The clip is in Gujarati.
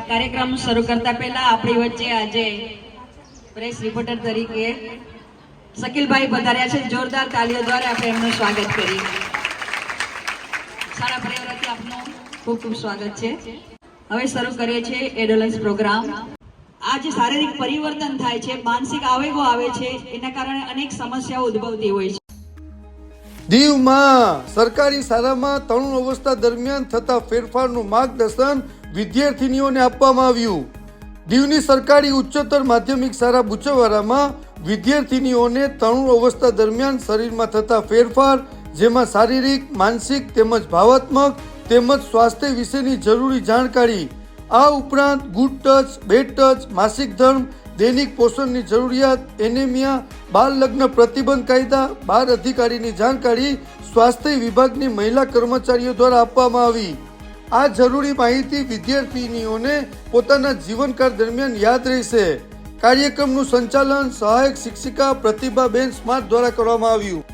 કાર્યક્રમ શરૂ કરતા પહેલા આપણી વચ્ચે આજે પ્રેસ રિપોર્ટર તરીકે શકીલભાઈ પધાર્યા છે. જોરદાર તાલીઓ દ્વારા આપણે એમનું સ્વાગત કરીએ. સારા પરિવારથી આપનું ખૂબ ખૂબ સ્વાગત છે. હવે શરૂ કરીએ છીએ એડોલન્સ પ્રોગ્રામ. આ જે શારીરિક પરિવર્તન થાય છે, માનસિક આવેગો આવે છે, એના કારણે અનેક સમસ્યાઓ ઉદ્ભવતી હોય છે. દીવમાં સરકારી શાળામાં તરુણ અવસ્થા દરમિયાન થતા ફેરફારનું માર્ગદર્શન વિદ્યાર્થીનીઓને આપવામાં આવ્યું. દીવની સરકારી ઉચ્ચતર માધ્યમિક શાળા બુચવારામાં વિદ્યાર્થીનીઓને તરુણ અવસ્થા દરમિયાન શરીરમાં થતા ફેરફાર, જેમાં શારીરિક, માનસિક તેમજ ભાવાત્મક તેમજ સ્વાસ્થ્ય વિશેની જરૂરી જાણકારી, આ ઉપરાંત ગુડ ટચ, બેડ ટચ, માસિક ધર્મ, દૈનિક પોષણની જરૂરિયાત, એનેમિયા બાળ લગ્ન પ્રતિબંધ કાયદા, બાળ અધિકારીની જાણકારી, સ્વાસ્થ્ય વિભાગની મહિલા કર્મચારીઓ દ્વારા આપવામાં આવી. આ જરૂરી માહિતી વિદ્યાર્થીનીઓને પોતાના જીવનકાળ દરમિયાન યાદ રહેશે. કાર્યક્રમનું સંચાલન સહાયક શિક્ષિકા પ્રતિભાબેન સ્માર્ટ દ્વારા કરવામાં આવ્યું.